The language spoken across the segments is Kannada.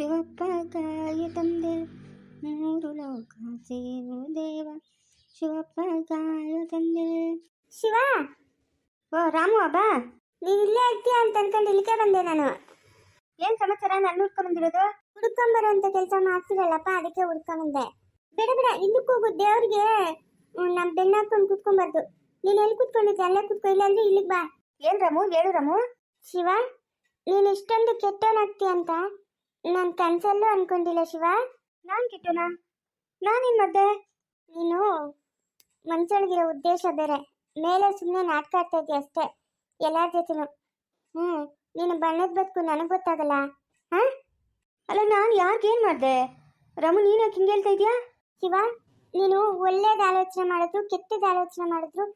ಶಿವಪ್ಪ ಗಾಯ ತಂದೆ. ಮೂರು ಲೋಕ ಸೇರು ದೇವ. ಶಿವಪ್ಪ ಕಾಯ ತಂದೆ. ಶಿವ! ಓ ರಾಮು ಅಬ್ಬಾ ನೀನ್ ಇಲ್ಲೇ ಇರ್ತೀಯ ಅಂತ ಅನ್ಕೊಂಡು ಇಲ್ಲಿಗೆ ಬಂದೆ ನಾನು. ಏನ್ ಸಮಾಚಾರ? ನಾನು ಹುಡ್ಕೊಂಬಂದಿರೋದು ಹುಡ್ಕೊಂಬರುವಂತ ಕೆಲಸ ಮಾಡ್ತಿರಲ್ಲಪ್ಪ ಅದಕ್ಕೆ ಹುಡ್ಕೊಂಬಂದೆ ಬೇಡ ಬೇಡ ಹಿಂದಕ್ಕೆ ಹೋಗು ದೇವ್ರಿಗೆ ನಮ್ಮ ಬೆನ್ನ ಹಾಕೊಂಡು ಕುತ್ಕೊಂಬಾರ್ದು. ನೀನ್ ಎಲ್ಲಿ ಕುತ್ಕೊಂಡಿದ್ದೆ ಅಲ್ಲೇ ಕುತ್ಕೊ ಇಲ್ಲ ಅಂದ್ರೆ ಇಲ್ಲಿಗೆ ಬಾ. ಏನ್ ರಾಮು? ಹೇಳು ರಾಮು. ಶಿವ ನೀನ್ ಇಷ್ಟೊಂದು ಕೆಟ್ಟವನಾಗ್ತೀಯ ಅಂತ? ನಾನು ಕನ್ಸಲ್ಲೂ ಅನ್ಕೊಂಡಿಲ್ಲ ಶಿವ. ನಾನ್ ಕಿಟ್ಟನ? ನಾನೇನ್ ಮಾಡ್ದೆ? ನೀನು ಮನ್ಸೊಳಗಿರೋ ಉದ್ದೇಶ ಬೇರೆ. ಮೇಲೆ ಸುಮ್ಮನೆ ನಾಟಕ ಆಡ್ತಾ ಇದೀಯ ಅಷ್ಟೇ ಎಲ್ಲಾರ ಜೊತೆನು. ಹ್ಮ್ ನೀನು ಬಣ್ಣದ ಬದುಕು ನನಗೆ ಗೊತ್ತಾಗಲ್ಲ. ಹಾ? ಅಲ್ಲ ನಾನು ಯಾರಿಗೇನ್ ಮಾಡ್ದೆ? ರಮು ನೀನು ಯಾಕೆ ಹಿಂಗೆ ಹೇಳ್ತಾ ಇದೀಯಾ? ಶಿವ ನೀನು ಒಳ್ಳೇದು ಆಲೋಚನೆ ಮಾಡಿದ್ರು ಕೆಟ್ಟದ ಆಲೋಚನೆ ಮಾಡಿದ್ರು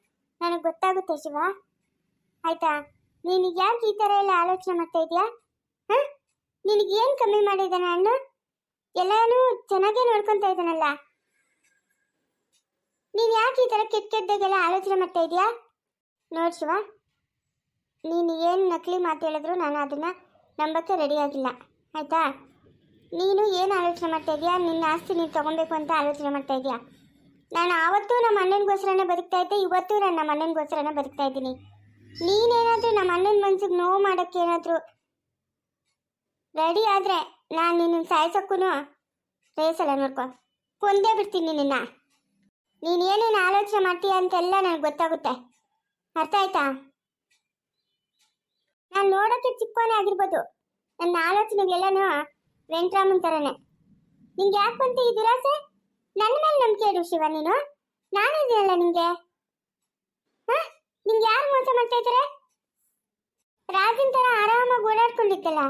ನನಗೆ ಗೊತ್ತಾಗುತ್ತೆ ಶಿವ. ಆಯ್ತಾ? ನೀನು ಯಾಕೆ ಈ ಥರ ಎಲ್ಲ ಆಲೋಚನೆ ಮಾಡ್ತಾ ಇದೀಯಾ? ಹಾ? ನಿನಗೇನು ಕಮ್ಮಿ ಮಾಡಿದ್ದಾನೆ ಅಣ್ಣ? ಎಲ್ಲಾನು ಚೆನ್ನಾಗೇ ನೋಡ್ಕೊತಾ ಇದ್ದಾನಲ್ಲ. ನೀನು ಯಾಕೆ ಈ ಥರ ಕೆಟ್ಟ ಕೆಟ್ಟದಾಗೆಲ್ಲ ಆಲೋಚನೆ ಮಾಡ್ತಾ ಇದೀಯಾ? ನೋಡ್ ಶಿವ, ನೀನು ಏನು ನಕಲಿ ಮಾತು ಹೇಳಿದ್ರು ನಾನು ಅದನ್ನು ನಂಬಕ್ಕೆ ರೆಡಿ ಆಗಿಲ್ಲ. ಆಯ್ತಾ? ನೀನು ಏನು ಆಲೋಚನೆ ಮಾಡ್ತಾ ನಿನ್ನ ಆಸ್ತಿ ನೀನು ತಗೊಬೇಕು ಅಂತ ಆಲೋಚನೆ ಮಾಡ್ತಾ ಇದೀಯಾ? ನಾನು ಆವತ್ತೂ ನಮ್ಮ ಅಣ್ಣನಿಗೋಸ್ಕರನೇ ಬದುಕ್ತಾ ಇದ್ದೆ, ಇವತ್ತೂ ನಾನು ನಮ್ಮ ಅಣ್ಣನಿಗೋಸ್ಕರನೇ ಬದುಕ್ತಾ ಇದ್ದೀನಿ. ನೀನೇನಾದರೂ ನಮ್ಮ ಅಣ್ಣನ ಮನ್ಸಿಗೆ ನೋವು ಮಾಡೋಕ್ಕೆ ಏನಾದರೂ ರೆಡಿ ಆದರೆ ನಾನು ನಿನ್ನ ಸಾಯ್ಸೋಕ್ಕೂ ರೇಸಲ್ಲ ನೋಡ್ಕೊ. ಕೊಂದೇ ಬಿಡ್ತೀನಿ ನಿನ್ನ. ನೀನು ಏನೇನು ಆಲೋಚನೆ ಮಾಡ್ತೀಯ ಅಂತೆಲ್ಲ ನನಗೆ ಗೊತ್ತಾಗುತ್ತೆ. ಅರ್ಥ ಆಯ್ತಾ? ನಾನು ನೋಡೋಕ್ಕೆ ಚಿಕ್ಕವನೇ ಆಗಿರ್ಬೋದು. ನನ್ನ ಆಲೋಚನೆಗಳೆಲ್ಲನೂ ವೆಂಕರಾಮನ್ ಥರನೇ ನಿಂಗೆ ಯಾಕೆ ಬಂತು ಈ ದುರಾಸೆ? ನನ್ನ ಮೇಲೆ ನಂಬಿಕೆ ಇಡು ಶಿವ ನೀನು. ನಾನಿದ್ದೀನಲ್ಲ ನಿಂಗೆ. ಹಾಂ? ನಿಂಗೆ ಯಾರು ಮೋಸ ಮಾಡ್ತಾ ಇದ್ದಾರೆ ರಾಜನ್ ಥರ ಆರಾಮಾಗಿ ಓಡಾಡ್ಕೊಂಡಿದ್ದಲ್ಲ.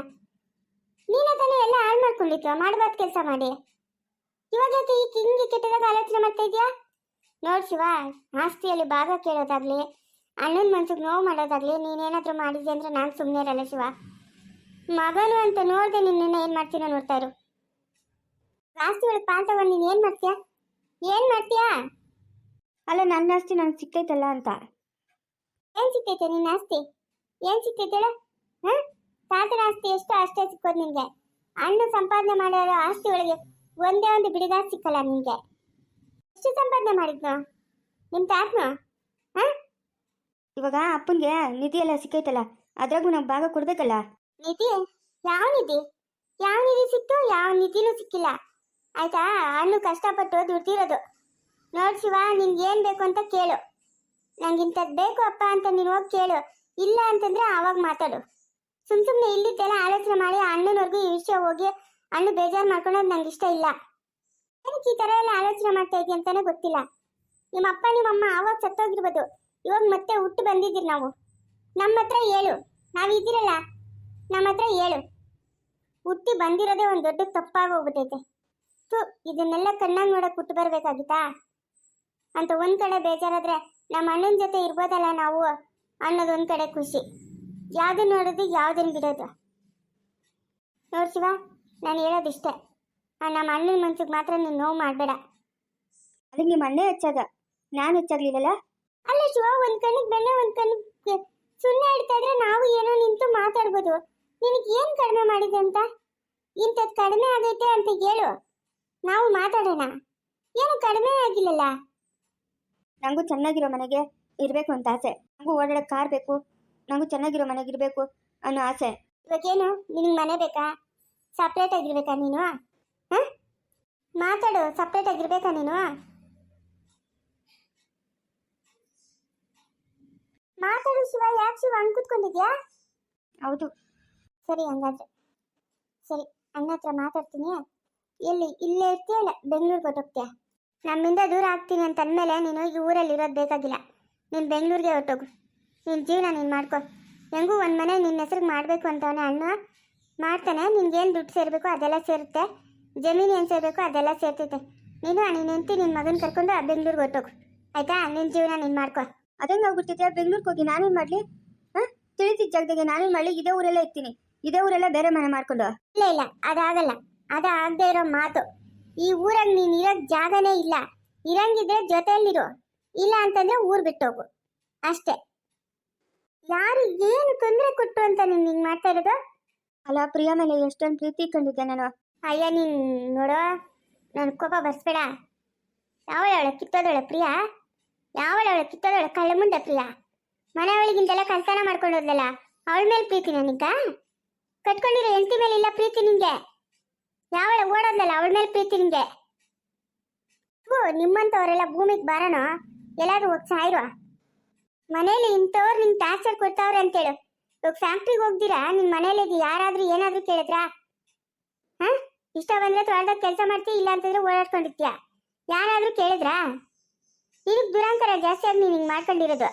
ನೀನೇ ತಾನೇ ಎಲ್ಲ ಹಾಳು ಮಾಡ್ಕೊಂಡಿತ್ತು ಮಾಡಬಾರ್ದು ಕೆಲಸ ಮಾಡಿ. ಇವಾಗ ಯಾಕೆ ಈ ಹಿಂಗೆ ಕೆಟ್ಟದಾಗ ಆಲೋಚನೆ ಮಾಡ್ತಾ ಇದೆಯಾ? ನೋಡಿ ಶಿವ ಆಸ್ತಿಯಲ್ಲಿ ಭಾಗ ಕೇಳೋದಾಗ್ಲಿ ಅಣ್ಣನ ಮನ್ಸಿಗೆ ನೋವು ಮಾಡೋದಾಗ್ಲಿ ನೀನೇನಾದರೂ ಮಾಡಿದ್ದೆ ಅಂದರೆ ನಾನು ಸುಮ್ಮನೆ ಇರಲ್ಲ ಶಿವ. ಮಗನು ಅಂತ ನೋಡಿದೆ ನಿನ್ನ ಏನು ಮಾಡ್ತೀನೋ ನೋಡ್ತಾ ಇರು. ಆಸ್ತಿ ಒಳಗೆ ಪಾಲ್ ತಗೊಂಡು ನೀನು ಏನು ಮಾಡ್ತೀಯ? ಏನು ಮಾಡ್ತೀಯಾ? ಅಲ್ಲ ನನ್ನ ಆಸ್ತಿ ನನಗೆ ಸಿಕ್ಕೈತಲ್ಲ ಅಂತ. ಏನು ಸಿಕ್ಕೈತೆ ನಿನ್ನ ಆಸ್ತಿ? ಏನು ಸಿಕ್ಕೈತೆ ಹೇಳು? ಹಾ? ತಾತನ ಆಸ್ತಿ ಎಷ್ಟು ಅಷ್ಟೇ ಸಿಕ್ಕೋದು ನಿನಗೆ. ಅಣ್ಣ ಸಂಪಾದನೆ ಮಾಡಿರೋ ಆಸ್ತಿ ಒಳಗೆ ಒಂದೇ ಒಂದು ಬಿಡಿಗಾಸ್ ಸಿಕ್ಕಲ್ಲ ನಿನಗೆ. ಎಷ್ಟು ಸಂಪಾದನೆ ಮಾಡಿದ್ನು? ನಿಮ್ಮ ತಾತ್ನ? ಹಾ? ಇವಾಗ ಅಪ್ಪನಿಗೆ ನಿಧಿ ಎಲ್ಲ ಸಿಕ್ಕೈತಲ್ಲ ಅದ್ರಾಗೂ ನಾವು ಭಾಗ ಕೊಡ್ಬೇಕಲ್ಲ? ನಿಧಿ? ಯಾವ ನಿಧಿ? ಯಾವ ನಿಧಿ ಸಿಕ್ತು ಯಾವ ನಿಧಿನೂ ಸಿಕ್ಕಿಲ್ಲ. ಆಯ್ತಾ? ಅಣ್ಣು ಕಷ್ಟಪಟ್ಟು ದುಡ್ದಿರೋದು. ನೋಡಿ ಶಿವ ನಿನ್ಗೆ ಏನು ಬೇಕು ಅಂತ ಕೇಳು. ನಂಗೆ ಇಂಥದ್ದು ಬೇಕು ಅಪ್ಪ ಅಂತ ನೀನು ಹೋಗಿ ಕೇಳು. ಇಲ್ಲ ಅಂತಂದ್ರೆ ಆವಾಗ ಮಾತಾಡು. ಸುಮ್ ಸುಮ್ಮನೆ ಇಲ್ಲಿದ್ದೆಲ್ಲ ಆಲೋಚನೆ ಮಾಡಿ ಅಣ್ಣನವರೆಗೂ ಈ ವಿಷಯ ಹೋಗಿ ಅಣ್ಣ ಬೇಜಾರು ಮಾಡ್ಕೊಳ್ಳೋದು ನಂಗೆ ಇಷ್ಟ ಇಲ್ಲ. ಏನಕ್ಕೆ ಈ ಥರ ಎಲ್ಲ ಆಲೋಚನೆ ಮಾಡ್ತಾ ಇದೆಯಾ ಅಂತಾನೆ ಗೊತ್ತಿಲ್ಲ. ನಿಮ್ಮ ಅಪ್ಪ ನಿಮ್ಮಮ್ಮ ಆವಾಗ ಸತ್ತೋಗಿರ್ಬೋದು. ಇವಾಗ ಮತ್ತೆ ಹುಟ್ಟು ಬಂದಿದ್ದೀರಿ ನಾವು. ನಮ್ಮ ಹತ್ರ ಹೇಳು. ನಾವಿದ್ದೀರಲ್ಲ ನಮ್ಮ ಹತ್ರ ಹೇಳು. ಹುಟ್ಟಿ ಬಂದಿರೋದೇ ಒಂದು ದೊಡ್ಡ ತಪ್ಪಾಗಿ ಹೋಗ್ಬಿಟ್ಟೈತೆ ತು ಇದನ್ನೆಲ್ಲ ಕಣ್ಣಾಗಿ ನೋಡಕ್ಕೆ ಹುಟ್ಟು ಬರ್ಬೇಕಾಗಿತ್ತಾ? ಅಂತ ಒಂದ್ ಕಡೆ ಬೇಜಾರಾದರೆ ನಮ್ಮ ಅಣ್ಣನ ಜೊತೆ ಇರ್ಬೋದಲ್ಲ ನಾವು ಅನ್ನೋದು ಒಂದ್ ಕಡೆ ಖುಷಿ. ಯಾವ್ದನ್ನ ನೋಡೋದು ಯಾವ್ದನ್ನ ಬಿಡೋದು? ನೋಡಿ ಶಿವ ನಾನು ಹೇಳೋದಿಷ್ಟೇ ನಮ್ಮ ಅಣ್ಣನ ಮನ್ಸಿಗೆ ಮಾತ್ರ ನೀನು ನೋವು ಮಾಡಬೇಡ. ಅದು ನಿಮ್ಮ ಅಣ್ಣೇ ಹೆಚ್ಚಾಗ ನಾನು ಹೆಚ್ಚಾಗ್ಲಿಲ್ಲ ಅಲ್ಲ ಶಿವ ಒಂದ್ ಕಣ್ಣಿಗೆ ಬೆಣ್ಣೆ ಒಂದ್ ಕಣ್ಣಿಗೆ ಸುಮ್ಮನೆ ಇಡ್ತಾ ಇದ್ರೆ ನಾವು ಏನೋ ನಿಂತು ಮಾತಾಡ್ಬೋದು. ನಿನಗೆ ಏನ್ ಕಡಿಮೆ ಮಾಡಿದೆ ಅಂತ? ಇಂಥದ್ದು ಕಡಿಮೆ ಆಗೈತೆ ಅಂತ ಹೇಳು. ನಾವು ಮಾತಾಡೋಣ. ಏನು ಕಡಿಮೆ ಆಗಿಲ್ಲಲ್ಲ? ನನಗೂ ಚೆನ್ನಾಗಿರೋ ಮನೆಗೆ ಇರಬೇಕು ಅಂತ ಆಸೆ. ನನಗೂ ಓಡಾಡೋಕೆ ಕಾರ್ ಬೇಕು. ನನಗೂ ಚೆನ್ನಾಗಿರೋ ಮನೆಗೆ ಇರಬೇಕು ಅನ್ನೋ ಆಸೆ. ಇವಾಗೇನು? ನಿನಗೆ ಮನೆ ಬೇಕಾ? ಸಪ್ರೇಟ್ ಆಗಿರ್ಬೇಕಾ ನೀನು? ಹಾಂ? ಮಾತಾಡು ಸಪ್ರೇಟ್ ಆಗಿರ್ಬೇಕಾ ನೀನು? ಮಾತಾಡು ಶಿವ ಯಾಕೆ ಶಿವ? ಹಂಗ್ ಕೂತ್ಕೊಂಡಿದ್ಯಾ? ಹೌದು. ಸರಿ ಹಂಗಾದ್ರೆ. ಸರಿ ಅಣ್ಣ ಹತ್ರ ಮಾತಾಡ್ತೀನಿ. ಎಲ್ಲಿ? ಇಲ್ಲೇ ಇರ್ತೀಯ ಇಲ್ಲ? ಬೆಂಗಳೂರಿಗೆ ಹೊರಟೋಗ್ತೀಯ? ನಮ್ಮಿಂದ ದೂರ ಆಗ್ತೀನಿ ಅಂತ ಅಂದಮೇಲೆ ನೀನು ಈ ಊರಲ್ಲಿ ಇರೋದು ಬೇಕಾಗಿಲ್ಲ. ನೀನು ಬೆಂಗಳೂರಿಗೆ ಹೊರಟೋಗು. ನಿನ್ನ ಜೀವನ ನೀನು ಮಾಡ್ಕೊ. ಹೆಂಗೂ ಒಂದು ಮನೆ ನಿನ್ನ ಹೆಸ್ರಿಗೆ ಮಾಡಬೇಕು ಅಂತವನೆ ಅಣ್ಣ. ಮಾಡ್ತಾನೆ ನಿನ್ಗೇನು ದುಡ್ಡು ಸೇರಬೇಕು ಅದೆಲ್ಲ ಸೇರುತ್ತೆ. ಜಮೀನು ಏನು ಸೇರಬೇಕು ಅದೆಲ್ಲ ಸೇರ್ತೈತೆ. ನೀನು ನೀನು ಹೆಂಡತಿ ನಿನ್ನ ಮಗನ ಕರ್ಕೊಂಡು ಆ ಬೆಂಗಳೂರಿಗೆ ಹೊರಟೋಗು. ಆಯ್ತಾ? ನಿನ್ನ ಜೀವನ ನೀನು ಮಾಡ್ಕೊ. ಅದಂಗೆ ಆಗ್ಬಿಡ್ತೈತೆ ಬೆಂಗ್ಳೂರಿಗೆ ಹೋಗಿ ನಾನೇನು ಮಾಡಲಿ? ಹಾಂ? ತಿಳಿತಿದ್ದ ಜಾಗದಾಗೆ ನಾನೇನು ಮಾಡಲಿ? ಇದೇ ಊರಲ್ಲೇ ಇರ್ತೀನಿ. ಇದೇ ಊರೆಲ್ಲ ಬೇರೆ ಮನೆ ಮಾಡ್ಕೊಂಡು. ಇಲ್ಲ ಇಲ್ಲ ಅದಾಗಲ್ಲ. ಅದು ಆಗದೆ ಇರೋ ಮಾತು. ಈ ಊರಲ್ಲಿ ನೀನು ಇರೋಕ್ ಜಾಗನೇ ಇಲ್ಲ. ಇರಂಗಿದ್ರೆ ಜೊತೆಯಲ್ಲಿರು. ಇಲ್ಲ ಅಂತಂದ್ರೆ ಊರು ಬಿಟ್ಟೋಗು. ಅಷ್ಟೇ. ಯಾರು ಏನು ತೊಂದರೆ ಕೊಟ್ಟು ಅಂತ ನೀನ್ ಹಿಂಗ್ ಮಾಡ್ತಾ ಇರೋದು? ಅಲ್ಲ ಪ್ರಿಯಾ ಮೇಲೆ ಎಷ್ಟೊಂದು ಪ್ರೀತಿ ಕಂಡಿದ್ದೆ ನಾನು. ಅಯ್ಯ ನೀನು ನೋಡೋ ನನ್ನ ಕೋಪ ಬರ್ಸ್ಬೇಡ. ಯಾವಳವಳ ಕಿತ್ತೋದವಳ ಪ್ರಿಯಾ? ಯಾವಳವಳ ಕಿತ್ತೋದವಳ ಕಳ್ಳ ಮುಂದೆ ಪ್ರಿಯಾ? ಮನೆ ಒಳಗಿಂದೆಲ್ಲ ಕಲ್ತನ ಮಾಡ್ಕೊಂಡು ಹೋದ್ಲಲ್ಲ ಅವಳ ಮೇಲೆ ಪ್ರೀತಿ ನನಗ ಕಟ್ಕೊಂಡಿರೋ ಹೆಂಡತಿ ಮೇಲೆ ಇಲ್ಲ ಪ್ರೀತಿ ನಿಂಗೆ? ಯಾವಳ ಓಡೋದ್ಲಲ್ಲ ಅವಳ ಮೇಲೆ ಪ್ರೀತಿ ನಿಂಗೆ? ಓ ನಿಮ್ಮಂಥವರೆಲ್ಲ ಭೂಮಿಗೆ ಬಾರಣ ಎಲ್ಲಾದ್ರೂ ಹೋಗಿ ಸಾಯಿರುವ ಮನೇಲಿ ಇಂಥವ್ರು ನಿಂಗೆ ಟಾರ್ಚರ್ ಕೊಡ್ತಾವ್ರೆ ಅಂತೇಳು. ಇವಾಗ ಫ್ಯಾಕ್ಟ್ರಿಗೆ ಹೋಗ್ದಿರಾ? ನಿನ್ನ ಮನೇಲಿ ಯಾರಾದ್ರೂ ಏನಾದ್ರೂ ಕೇಳಿದ್ರಾ? ಹಾ? ಇಷ್ಟ ಬಂದ್ರೆ ತೊಳೆದಾಗ ಕೆಲಸ ಮಾಡ್ತೀಯ, ಇಲ್ಲ ಅಂತಂದ್ರೆ ಓಡಾಡ್ಕೊಂಡಿರ್ತೀಯ? ಯಾರಾದ್ರೂ ಕೇಳಿದ್ರಾ? ಈಗ ದುರಾಂತರ ಜಾಸ್ತಿ ಆಗಿ ನೀನು ಹಿಂಗೆ ಮಾಡ್ಕೊಂಡಿರೋದು.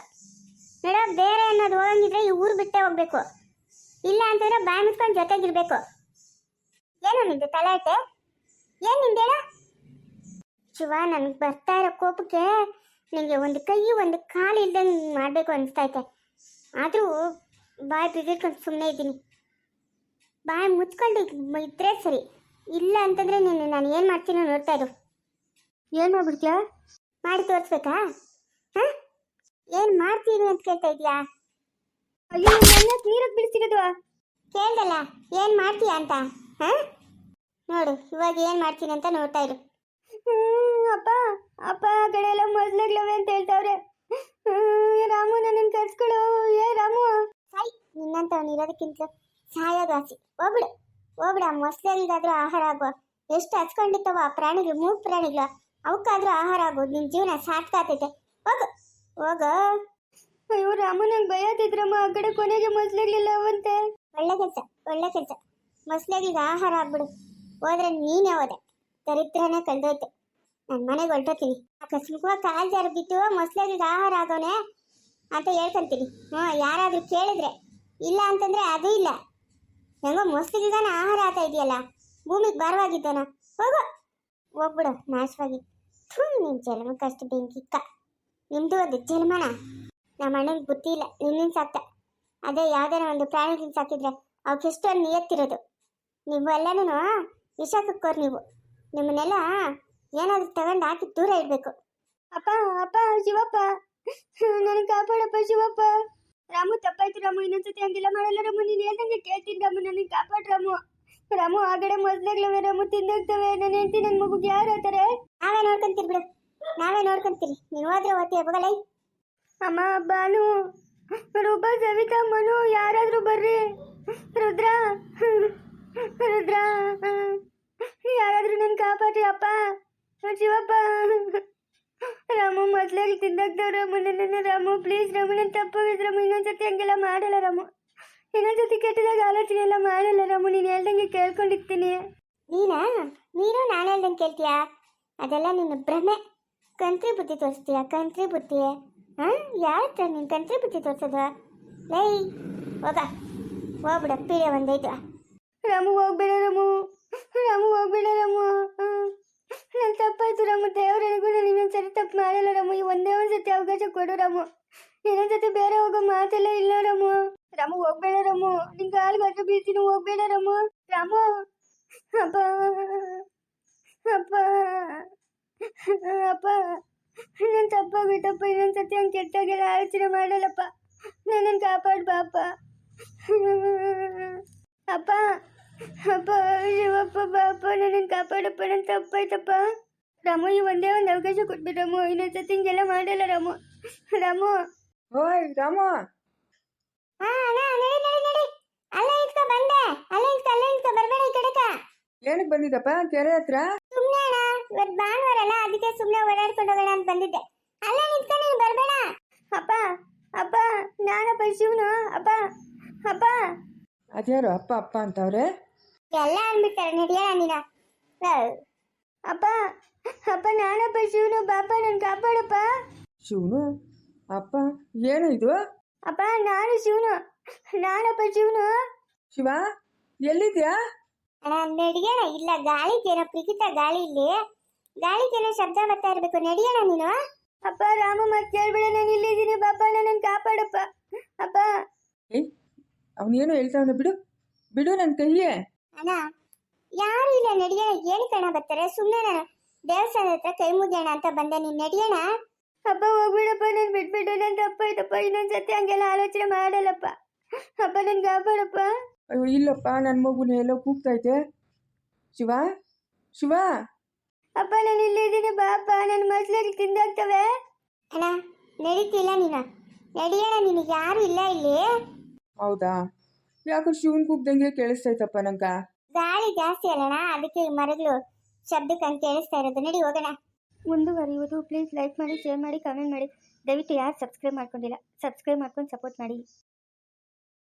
ನೋಡೋ, ಬೇರೆ ಅನ್ನೋದು ಹೋಗಂಗಿದ್ರೆ ಈ ಊರು ಬಿಟ್ಟೆ ಹೋಗ್ಬೇಕು. ಇಲ್ಲ ಅಂತಂದ್ರೆ ಬಾಯ್ ಮುಚ್ಕೊಂಡು ಜೊತೆಗಿರ್ಬೇಕು. ಏನು ನಿಂದು ತಲಾಟೆ? ಏನು ನಿಂದೇಳ? ಶಿವ ನನಗೆ ಬರ್ತಾ ಇರೋ ಕೋಪಕ್ಕೆ ನನಗೆ ಒಂದು ಕೈ ಒಂದು ಕಾಲು ಇಲ್ಲದಂಗೆ ಮಾಡಬೇಕು ಅನಿಸ್ತೈತೆ ಆದರೂ ಬಾಯಿ ಬಿಗಿಟ್ಕೊಂಡು ಸುಮ್ಮನೆ ಇದ್ದೀನಿ. ಬಾಯಿ ಮುಚ್ಕೊಂಡು ಇದ್ರೆ ಸರಿ. ಇಲ್ಲ ಅಂತಂದರೆ ನೀನು ನಾನು ಏನು ಮಾಡ್ತೀನೋ ನೋಡ್ತಾ ಇರು. ಏನು ಮಾಡ್ಬಿಡ್ತೀಯಾ? ಮಾಡಿ ತೋರಿಸ್ಬೇಕಾ? ಹಾಂ? ಏನು ಮಾಡ್ತೀನಿ ಅಂತ ಕೇಳ್ತಾ ಇದೆಯಾ? ಅಯ್ಯೋ ನನ್ನ ನೀರಕ್ಕೆ ಬಿಡಿಸಿರೋದು. ಕೇಳ್ದಲ್ಲ ಏನು ಮಾಡ್ತೀಯಾ ಅಂತ? ಹಾಂ? ನೋಡು ಇವಾಗ ಏನು ಮಾಡ್ತೀನಿ ಅಂತ ನೋಡ್ತಾ ಇರು. ಅಪ್ಪ ಅಪ್ಪ ಆ ಕಡೆ ಎಲ್ಲ ಮೊದ್ಲಾಗ್ಲವೆ ಅಂತ ಹೇಳ್ತಾವ್ರೆ. ಏ ರಾಮು ನನ್ನ ಕರ್ಸ್ಕೊಳು ಏ ರಾಮು. ಸಾಯ್ ನಿನ್ನಂತವನು ಇರೋದಕ್ಕಿಂತ ಸಾಯೋದು ಆಸೆ. ಹೋಗ್ಬಿಡು ಹೋಗ್ಬಿಡ ಮೊಸಳೆಗಾದ್ರೂ ಆಹಾರ ಆಗುವ. ಎಷ್ಟು ಹಚ್ಕೊಂಡಿತ್ತವ ಆ ಪ್ರಾಣಿಗಳು ಮೂರು ಪ್ರಾಣಿಗಳು. ಅವಕ್ಕಾದ್ರೂ ಆಹಾರ ಆಗೋದು ನಿನ್ನ ಜೀವನ ಸಾರ್ಥಕ ಆಗ್ತೈತೆ. ಹೋಗ ಹೋಗ. ಅಯ್ಯೋ ರಾಮು ನಂಗೆ ಭಯ ಆಗ್ತಿದ್ರಮ್ಮ ಆ ಕಡೆ ಕೊನೆಗೆ ಮೊದ್ಲಾಗ್ಲಿಲ್ಲ ಅವಂತೆ. ಒಳ್ಳೆ ಕೆಲಸ ಒಳ್ಳೆ ಕೆಲಸ. ಮೊಸಳೆಗಳಿಗೆ ಆಹಾರ ಆಗ್ಬಿಡು. ಹೋದ್ರೆ ನೀನೇ ಹೋದೆ ದರಿದ್ರನೇ ಕಳ್ದೋಯ್ತು ನನ್ನ ಮನೆಗೆ ಹೊರಟೋತೀನಿ ಅಕಸ್ಮಾತ್ ಕಾಲು ಜಾರು ಬಿದ್ದು ಮೊಸಳೆಗಳಿಗೆ ಆಹಾರ ಆಗೋನೆ ಅಂತ ಹೇಳ್ಕೊಂತೀನಿ. ಹ್ಞೂ, ಯಾರಾದರೂ ಕೇಳಿದ್ರೆ. ಇಲ್ಲ ಅಂತಂದರೆ ಅದು ಇಲ್ಲ. ಹೆಂಗೋ ಮೊಸಳೆಗಿಗಾನ ಆಹಾರ ಆಗ್ತಾ ಇದೆಯಲ್ಲ, ಭೂಮಿಗೆ ಭಾರವಾಗಿದ್ದಾನ ಹೋಗು. ಹೋಗ್ಬಿಡು, ನಾಶವಾಗಿ. ಥೂ ನಿನ್ನ ಜನ್ಮಕ್ಕಷ್ಟು ಬೆಂಕಿಕ್ಕ ನಿಮ್ಮದು ಒಂದು ಜನ್ಮನ? ನಮ್ಮ ಅಣ್ಣನಿಗೆ ಬುದ್ಧಿ ಇಲ್ಲ ನಿನ್ನ ಸಾಕ್ತ. ಅದೇ ಯಾವ್ದಾರ ಒಂದು ಪ್ರಾಣಿಗಳನ್ನ ಸಾಕಿದ್ರೆ ಅವಕ್ಕೆ ಎಷ್ಟೊಂದು ನಿಯತ್ತಿರೋದು. ನೀವೆಲ್ಲನೂ ವಿಷ ಕುಕ್ಕೋರು ನೀವು. ನಿಮ್ಮನ್ನೆಲ್ಲ ಏನಾದರೂ ತಗೊಂಡು ಹಾಕಿ ದೂರ ಇಡಬೇಕು. ಅಪ್ಪ ಅಪ್ಪ ಶಿವಪ್ಪ. ನನಗೆ ಕಾಪಾಡಪ್ಪ ಶಿವಪ್ಪ. ರಾಮು ತಪ್ಪಾಯ್ತು ರಾಮು ಇನ್ನೊಂದ್ಸತಿ ಹಂಗೆಲ್ಲ ಮಾಡಲ್ಲ ರಾಮು. ನೀನು ಹೇಳ್ದಂಗೆ ಕೇಳ್ತೀನಿ ರಾಮು ನನಗೆ ಕಾಪಾಡ್ ರಾಮು. ರಾಮು ಆ ಕಡೆ ಮೊದ್ಲಾಗ್ಲವೆ ರಾಮು ತಿಂದೋಗ್ತವೆ. ನನ್ನ ಹೆಂಡತಿ ನನ್ನ ಮಗುಗೆ ಯಾರು ಹೇಳ್ತಾರೆ? ನಾವೇ ನೋಡ್ಕೊಂತೀರಿ ಬಿಡು. ನಾವೇ ನೋಡ್ಕೊಂತೀರಿ. ನೀವು ಹೋದ್ರೆ ಓದ್ತಿ ಅಮ್ಮ ಬಾನು. ರೂಪ ಸವಿತಾ ಮನು ಯಾರಾದರೂ ಬರ್ರಿ. ರುದ್ರ. ರುದ್ರ. ಯಾರಾದ್ರೂ ನನ್ನ ಕಾಪಾಡ್ರಿ ಅಪ್ಪ ಶಿವಪ್ಪ. ರಾಮು ಮೊದ್ಲಾಗಿ ತಿಂದಾಗ್ತಾವ ರಾಮು ನನ್ನ ರಾಮು ಪ್ಲೀಸ್ ರಾಮು ನನ್ನ ತಪ್ಪಾಗಿದ್ ರಾಮು ಇನ್ನೊಂದ್ಸತಿ ಹಂಗೆಲ್ಲ ಮಾಡಲ್ಲ ರಾಮು. ಇನ್ನೊಂದ್ಸತಿ ಕೆಟ್ಟದಾಗ ಆಲೋಚನೆ ಎಲ್ಲ ಮಾಡಲ್ಲ ರಾಮು ನೀನು ಹೇಳ್ದಂಗೆ ಕೇಳ್ಕೊಂಡಿರ್ತೀನಿ. ನೀನಾ? ನೀನು ನಾನು ಹೇಳ್ದಂಗೆ ಕೇಳ್ತೀಯಾ? ಅದೆಲ್ಲ ನಿನ್ನ ಭ್ರಮೆ. ಕಂತ್ರಿ ಬುದ್ಧಿ ತೋರಿಸ್ತೀಯ? ಕಂತ್ರಿ ಬುದ್ಧಿ. ಹಾಂ ಯಾರ ಹತ್ರ ನೀನು ಕಂತ್ರಿ ಬುದ್ಧಿ ತೋರಿಸೋದು? ಲೈ ಹೋಗ. ಹೋಗ್ಬಿಡ ಪೀಡೆ ಒಂದೈತು ರಾಮು ಹೋಗ್ಬೇಡ ರಾಮು. ರಾಮು ಹೋಗ್ಬೇಡ ರಾಮು ನನ್ನ ತಪ್ಪಾಯ್ತು ರಾಮು ದೇವರನಿಗೂ ನಾನು ಇನ್ನೊಂದ್ಸರಿ ತಪ್ಪು ಮಾಡಲ್ಲ ರಾಮು ಈ ಒಂದೇ ಒಂದ್ಸತಿ ಅವಕಾಶ ಕೊಡು ರಾಮು ಇನ್ನೊಂದ್ಸತಿ ಬೇರೆ ಹೋಗೋ ಮಾತೆಲ್ಲ ಇಲ್ಲ ರಾಮು ರಾಮು ಹೋಗ್ಬೇಡ ರಾಮು ನಿನ್ ಕಾಲ್ಗಾದ್ರೂ ಬೀಳ್ತೀನಿ ಹೋಗ್ಬೇಡ ರಾಮು ರಾಮು ಅಪ್ಪ ಅಪ್ಪ ಅಪ್ಪ ನನ್ನ ತಪ್ಪಾಗೋಯ್ತಪ್ಪ ಇನ್ನೊಂದ್ಸತಿ ಹಂಗೆ ಕೆಟ್ಟಾಗೆಲ್ಲ ಆಲೋಚನೆ ಮಾಡಲ್ಲಪ್ಪ ನನ್ನನ್ನು ಕಾಪಾಡ್ ಬಾಪ ಅಪ್ಪ ಅಪ್ಪ ಶಿವಪ್ಪ ಬಾಪ ನನ್ನನ್ನು ಕಾಪಾಡಪ್ಪ ನನ್ನ ತಪ್ಪಾಯ್ತಪ್ಪ ರಾಮು ಈ ಒಂದೇ ಒಂದು ಅವಕಾಶ ಕೊಟ್ಬಿಟ್ಟು ರಾಮು ಇನ್ನೊಂದ್ಸತಿ ಹಿಂಗೆಲ್ಲ ಮಾಡಲ್ಲ ರಾಮು ರಾಮು ಓಯ್ ರಾಮು ಹಾ ಅಣ್ಣ ನಡಿ ನಡಿ ನಡಿ ಅಲ್ಲೇ ಇಟ್ಕೊ ಬಂದೆ ಅಲ್ಲೇ ಇಟ್ಕೊ ಅಲ್ಲೇ ಇಟ್ಕೊ ಬರಬೇಡ ಈ ಕಡೆಕ ಏನಕ್ಕೆ ಬಂದಿದ್ದಪ್ಪ ಕೆರೆ ಹತ್ರ ಸುಮ್ಮನೆ ಅಣ್ಣ ಇವತ್ತು ಭಾನುವಾರ ಅಲ್ಲ ಅದಕ್ಕೆ ಸುಮ್ಮನೆ ಓಡಾಡ್ಕೊಂಡು ಹೋಗೋಣ ಅಂತ ಬಂದಿದ್ದೆ ಅಲ್ಲೇ ನಿಂತ್ಕೊ ನೀನು ಬರಬೇಡ ಅಪ್ಪ ಅಪ್ಪ ನಾನಪ್ಪ ಶಿವನು ಅಪ್ಪ ಅಪ್ಪ ಅದ್ಯಾರು ಅಪ್ಪ ಅಪ್ಪ ಅಂತವ್ರೆ? ಎಲ್ಲ ಅಂದ್ಬಿಡ್ತಾರೆ ನಡಿಯೋಣ ನೀನ? ಅಪ್ಪ ಅಪ್ಪ ನಾನಪ್ಪ ಶಿವನು ಬಾಪ ನನ್ನ ಕಾಪಾಡಪ್ಪ. ಶಿವನು ಅಪ್ಪ ಏನು ಇದು? ಅಪ್ಪ ನಾನು ಶಿವನು ನಾನಪ್ಪ ಶಿವನು ಶಿವ ಎಲ್ಲಿದ್ಯಾ? ಅಣ್ಣ ನಡಿಯೋಣ ಇಲ್ಲ ಗಾಳಿಗೇನೋ ಪ್ರೀತಿತ ಗಾಳಿ ಇಲ್ಲಿ. ಗಾಳಿಗೇನೋ ಶಬ್ದ ಬರ್ತಾ ಇರಬೇಕು ನಡಿಯೋಣ ನೀನು? ಅಪ್ಪ ರಾಮ ಮತ್ತೆ ಕೇಳ್ಬೇಡ ನಾನು ಇಲ್ಲಿದ್ದೀನಿ ಬಾಪ ನನ್ನ ಕಾಪಾಡಪ್ಪ. ಅಪ್ಪ. ಏಯ್ ಅವನೇನು ಹೇಳ್ತಾವನ ಬಿಡು. ಬಿಡು ನನ್ನ ಕೈಯೇ. ಅಣ್ಣ ಯಾರು ಇಲ್ಲ ನಡಿಯೋಣ. ಏನು ಕಣ ಬರ್ತಾರೆ. ಸುಮ್ಮನೆ ದೇವಸ್ಥಾನ ಹತ್ರ ಕೈ ಮುಗಿಯೋಣ ಅಂತ ಬಂದೆ. ನೀನು ನಡಿಯೋಣ? ಅಪ್ಪ ಹೋಗ್ಬಿಡಪ್ಪ. ನಾನು ಬಿಟ್ಬಿಟ್ಟು. ನನ್ನ ತಪ್ಪಾಯ್ತಪ್ಪ. ಇನ್ನೊಂದ್ಸತಿ ಹಂಗೆಲ್ಲ ಆಲೋಚನೆ ಮಾಡಲ್ಲಪ್ಪ. ಅಪ್ಪ ನನ್ ಕಾಪಾಡಪ್ಪ. ಅಯ್ಯೋ ಇಲ್ಲಪ್ಪ. ನನ್ನ ಮಗುನ ಎಲ್ಲೋ ಕೂಗ್ತೈತೆ ಶಿವ? ಶಿವ? ಅಪ್ಪ ನಾನು ಇಲ್ಲಿದ್ದೀನಿ ಬಾಪ ನನ್ನ ಮಸ್ಲಲ್ಲಿ ತಿಂದಾಗ್ತವೆ. ಅಣ್ಣ ನಡೀತಿಲ್ಲ ನೀನು. ನಡಿಯೋಣ ನಿನಗೆ ಯಾರು ಇಲ್ಲ ಇಲ್ಲಿ. ಹೌದಾ? ಯಾಕೋ ಶಿವನ್ ಕೂಗ್ದಂಗೆ ಕೇಳಿಸ್ತೈತಪ್ಪ ನಂಗ? ಗಾಳಿ ಜಾಸ್ತಿ ಅಲ್ಲಣ್ಣ ಅದಕ್ಕೆ ಈ ಮರಗಳು ಶಬ್ದಕ್ಕಂತ ಕೇಳಿಸ್ತಾ ಇರೋದು. ನಡಿ ಹೋಗೋಣ. ಮುಂದುವರಿಯುವುದು ಪ್ಲೀಸ್ ಲೈಕ್ ಮಾಡಿ ಶೇರ್ ಮಾಡಿ ಕಮೆಂಟ್ ಮಾಡಿ. ದಯವಿಟ್ಟು ಯಾರು ಸಬ್ಸ್ಕ್ರೈಬ್ ಮಾಡ್ಕೊಂಡಿಲ್ಲ ಸಬ್ಸ್ಕ್ರೈಬ್ ಮಾಡ್ಕೊಂಡು ಸಪೋರ್ಟ್ ಮಾಡಿ.